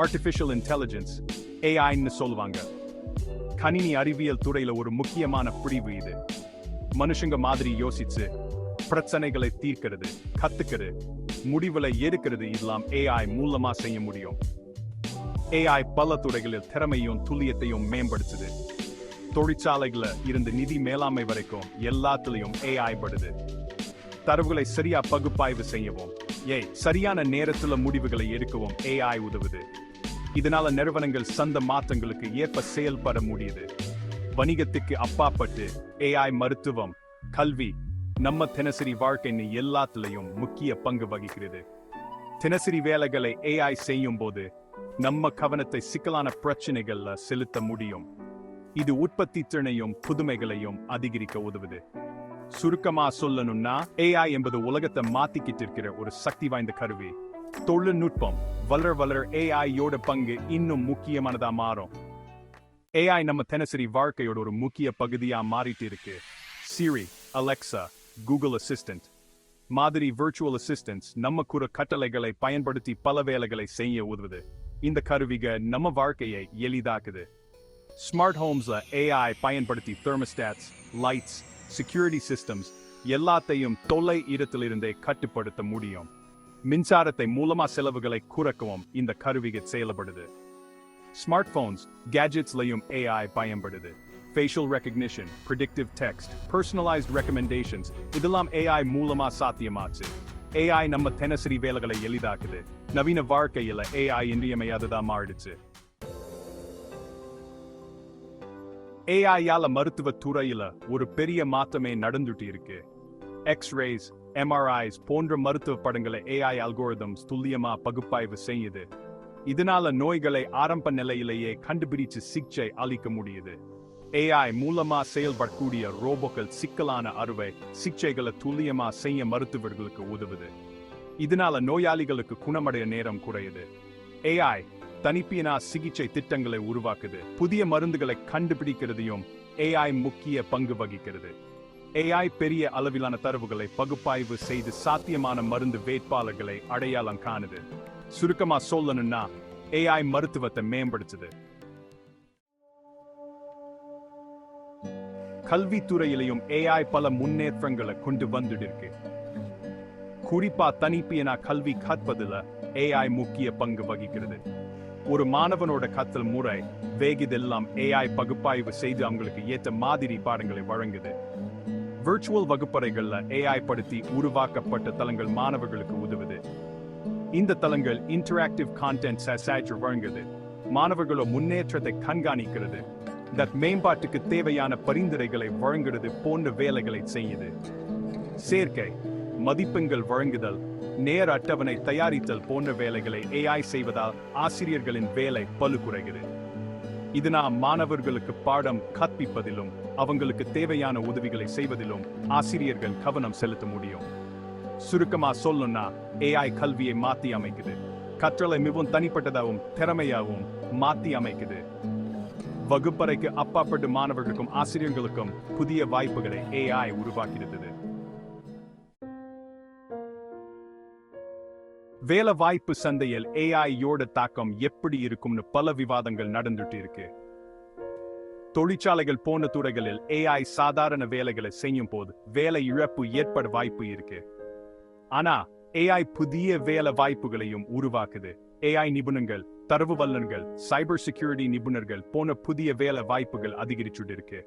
Artificial intelligence ஏஐன்னு சொல்லுவாங்க. கணினி அறிவியல் துறையில ஒரு முக்கியமான பிரிவு இது. மனுஷங்க மாதிரி யோசிச்சு பிரச்சனைகளை தீர்க்கிறது கத்துக்கிறது முடிவுல எடுக்கிறது இதெல்லாம் ஏஐ மூலமா செய்ய முடியும். ஏஐ பல துறைகளில் திறமையும் துல்லியத்தையும் மேம்படுத்துது. தொழிற்சாலைகள இருந்து நிதி மேலாண்மை வரைக்கும் எல்லாத்துலயும் ஏஐ படுது. தரவுகளை சரியா பகுப்பாய்வு செய்யவும் ஏய் சரியான நேரத்துல முடிவுகளை எடுக்கவும் ஏஐ உதவுது. இதனால நிறுவனங்கள் சந்த மாற்றங்களுக்கு ஏற்ப செயல்பட முடியுது. வணிகத்துக்கு அப்பாப்பட்டு ஏஐ மருத்துவம் கல்வி நம்ம தினசரி வாழ்க்கைன்னு எல்லாத்துலயும் முக்கிய பங்கு வகிக்கிறது. தினசரி வேலைகளை ஏஐ செய்யும் போது நம்ம கவனத்தை சிக்கலான பிரச்சனைகள்ல செலுத்த முடியும். இது உற்பத்தி திறனையும் புதுமைகளையும் அதிகரிக்க உதவுது. சுருக்கமா சொல்லணும்னா ஏஐ என்பது உலகத்தை மாத்திக்கிட்டு இருக்கிற ஒரு சக்தி வாய்ந்த கருவி. தொழில்நுட்பம் வளர வளர ஏஐயோட பங்கு இன்னும் முக்கியமானதா மாறும். ஏஐ நம்ம தினசரி வாழ்க்கையோட ஒரு முக்கிய பகுதியா மாறிட்டு இருக்கு. சிரி அலெக்சா கூகுள் அசிஸ்டன்ட் மாதிரி விர்ச்சுவல் அசிஸ்டன்ஸ் நம்ம கூற கட்டளைகளை பயன்படுத்தி பல வேலைகளை செய்ய உதவுது. இந்த கருவிக நம்ம வாழ்க்கையை எளிதாக்குது. ஸ்மார்ட் ஹோம்ஸ்ல ஏஐ பயன்படுத்தி தெர்மஸ்டாட்ஸ் லைட்ஸ் செக்யூரிட்டி சிஸ்டம்ஸ் எல்லாத்தையும் தொலை இடத்திலிருந்தே கட்டுப்படுத்த முடியும். மின்சாரத்தை மூலமா செலவுகளை குறைக்கவும் இந்த கருவிகள் செயல்படுது. ஸ்மார்ட் போன்ஸ் கேஜெட்ஸ்லையும் ஏஐ பயன்படுது. Facial recognition predictive text personalised recommendations இதெல்லாம் ஏஐ மூலமா சாத்தியமாச்சு. ஏஐ நம்ம தினசரி வேலைகளை எளிதாக்குது. நவீன வாழ்க்கையில ஏஐ இன்றியமையாததா மாறிடுச்சு. ஏஐயால மருத்துவ துறையில ஒரு பெரிய மாற்றமே நடந்துட்டு இருக்கு. எக்ஸ்ரேஸ் எம்ஆர்ஐஸ் போன்ற மருத்துவ படங்களை ஏஐ அல்கோரிதம்ஸ் துல்லியமா பகுப்பாய்வு செய்யுது. இதனால நோய்களை ஆரம்ப நிலையிலேயே கண்டுபிடிச்சு சிகிச்சை அளிக்க முடியுது. ஏஐ மூலமா செயல்படக்கூடிய ரோபோக்கள் சிக்கலான அறுவை சிகிச்சைகளை துல்லியமா செய்ய மருத்துவர்களுக்கு உதவுது. இதனால நோயாளிகளுக்கு குணமடைய நேரம் குறையுது. ஏஐ தனிப்பீனா சிகிச்சை திட்டங்களை உருவாக்குது. புதிய மருந்துகளை கண்டுபிடிக்கிறதையும் ஏஐ முக்கிய பங்கு வகிக்கிறது. ஏஐ பெரிய அளவிலான தரவுகளை பகுப்பாய்வு செய்து சாத்தியமான மருந்து வேட்பாளர்களை அடையாளம் காணுது. சுருக்கமா சொல்லணும்னா ஏஐ மருத்துவத்தை மேம்படுத்துது. கல்வித்துறையிலையும் ஏஐ பல முன்னேற்றங்களை கொண்டு வந்துட்டு இருக்கு குறிப்பா தனிப்பியனா கல்வி கற்பதுல ஏஐ முக்கிய பங்கு வகிக்கிறது. ஒரு மாணவனோட கத்தல் முறை வேகிதெல்லாம் ஏஐ பகுப்பாய்வு செய்து அவங்களுக்கு ஏற்ற மாதிரி பாடங்களை வழங்குது. விர்ச்சுவல் வகுப்பறைகள்ல ஏஐ படுத்தி உருவாக்கப்பட்ட தளங்கள் மாணவர்களுக்கு உதவுது. இந்த தளங்கள் இன்டராக்டிவ் கான்டென்ட் சசாய்ச்சி வழங்குது. மாணவர்களோ முன்னேற்றத்தை கண்காணிக்கிறது. தட் மேம்பாட்டுக்கு தேவையான பரிந்துரைகளை வழங்குறது போன்ற வேலைகளை செய்யுது. சேர்க்கை மதிப்பெண்கள் வழங்குதல் நேர அட்டவணை தயாரித்தல் போன்ற வேலைகளை ஏஐ செய்வதால் ஆசிரியர்களின் வேலை பலு குறைகிறது. இதனால் மாணவர்களுக்கு பாடம் கற்பிப்பதிலும் அவங்களுக்கு தேவையான உதவிகளை செய்வதிலும் ஆசிரியர்கள் கவனம் செலுத்த முடியும். சுருக்கமா சொல்லணும்னா ஏஐ கல்வியை மாத்தி அமைக்குது. கற்றலை மிகவும் தனிப்பட்டதாகவும் திறமையாகவும் மாத்தி அமைக்குது. வகுப்பறைக்கு அப்பாற்பட்டு மாணவர்களுக்கும் ஆசிரியர்களுக்கும் புதிய வாய்ப்புகளை ஏஐ உருவாக்கியிருந்தது. வேலை வாய்ப்பு சந்தையில் ஏஐயோட தாக்கம் எப்படி இருக்கும்னு பல விவாதங்கள் நடந்துட்டு இருக்கு. தொழிற்சாலைகள் போன்ற துறைகளில் ஏஐ சாதாரண வேலைகளை செய்யும் போது வேலை இழப்பு ஏற்பட வாய்ப்பு இருக்கு. ஆனா ஏஐ புதிய வேலை வாய்ப்புகளையும் உருவாக்குது. ஏஐ நிபுணர்கள் தரவு வல்லன்கள் சைபர் செக்யூரிட்டி நிபுணர்கள் போன புதிய வேலை வாய்ப்புகள் அதிகரிச்சுட்டு இருக்கு.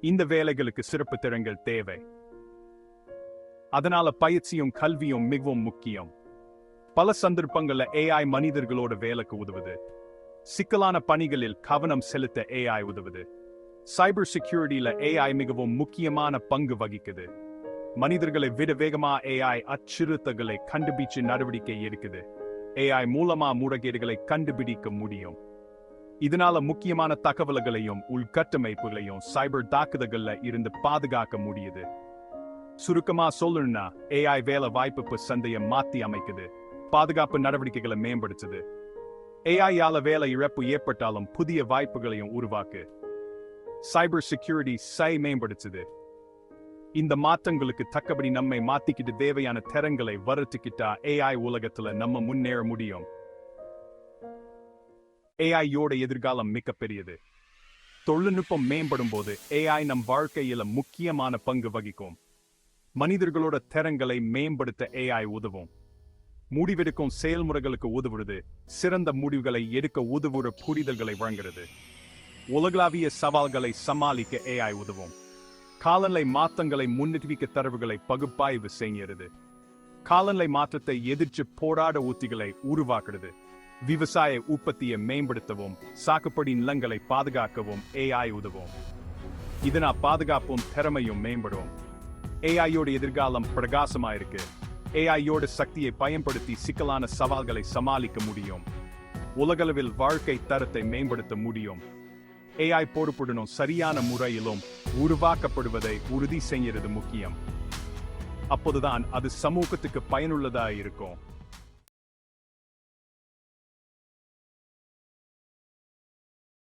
இந்த வேலைகளுக்கு சிறப்பு திறன்கள் தேவை. அதனால பயிற்சியும் கல்வியும் மிகவும் முக்கியம். பல சந்தர்ப்பங்கள்ல ஏஐ மனிதர்களோட வேலைக்கு உதவுது. சிக்கலான பணிகளில் கவனம் செலுத்த ஏஐ உதவுது. சைபர் செக்யூரிட்டியில ஏஐ மிகவும் முக்கியமான பங்கு வகிக்குது. மனிதர்களை விட வேகமா ஏஐ அச்சுறுத்தல்களை கண்டுபிடிச்சு நடவடிக்கை எடுக்குது. ஏஐ மூலமா முறைகேடுகளை கண்டுபிடிக்க முடியும். இதனால முக்கியமான தகவல்களையும் உள்கட்டமைப்புகளையும் சைபர் தாக்குதல்கள்ல இருந்து பாதுகாக்க முடியுது. சுருக்கமா சொல்லணும்னா ஏஐ வேலை வாய்ப்பு சந்தையை மாத்தி அமைக்குது. பாதுகாப்பு நடவடிக்கைகளை மேம்படுத்துது. ஏஐயால வேலை இழப்பு ஏற்பட்டாலும் புதிய வாய்ப்புகளையும் உருவாக்கு. சைபர் செக்யூரிட்டி சை மேம்படுத்துது. இந்த மாற்றங்களுக்கு தக்கபடி நம்மை மாத்திக்கிட்டு தேவையான திறங்களை வறுத்துக்கிட்டா ஏஐ உலகத்துல நம்ம முன்னேற முடியும். ஏஐயோட எதிர்காலம் மிகப்பெரியது தொழில்நுட்பம் மேம்படும் போது ஏஐ நம் வாழ்க்கையில முக்கியமான பங்கு வகிக்கும். மனிதர்களோட திறங்களை மேம்படுத்த ஏஐ உதவும். முடிவெடுக்கும் செயல்முறைகளுக்கு உதவுறது சிறந்த முடிவுகளை எடுக்க உதவுற புரிதல்களை வழங்குறது. உலகளாவிய சவால்களை சமாளிக்க ஏஐ உதவும். காலநிலை மாற்றங்களை முன்னெடுக்க தரவுகளை பகுப்பாய்வு செய்கிறது. காலநிலை மாற்றத்தை எதிர்த்து போராட உத்திகளை உருவாக்குறது. விவசாய உற்பத்தியை மேம்படுத்தவும் சாகுபடி நிலங்களை பாதுகாக்கவும் ஏஐ உதவும். இதனால் பாதுகாப்பும் திறமையும் மேம்படும். ஏஐயோட எதிர்காலம் பிரகாசமாயிருக்கு. ஏஐயோட சக்தியை பயன்படுத்தி சிக்கலான சவால்களை சமாளிக்க முடியும். உலகளவில் வாழ்க்கை தரத்தை மேம்படுத்த முடியும். ஏஐ பொறுப்புடனும் சரியான முறையிலும் உருவாக்கப்படுவதை உறுதி செய்கிறது முக்கியம். அப்போதுதான் அது சமூகத்துக்கு பயனுள்ளதா இருக்கும்.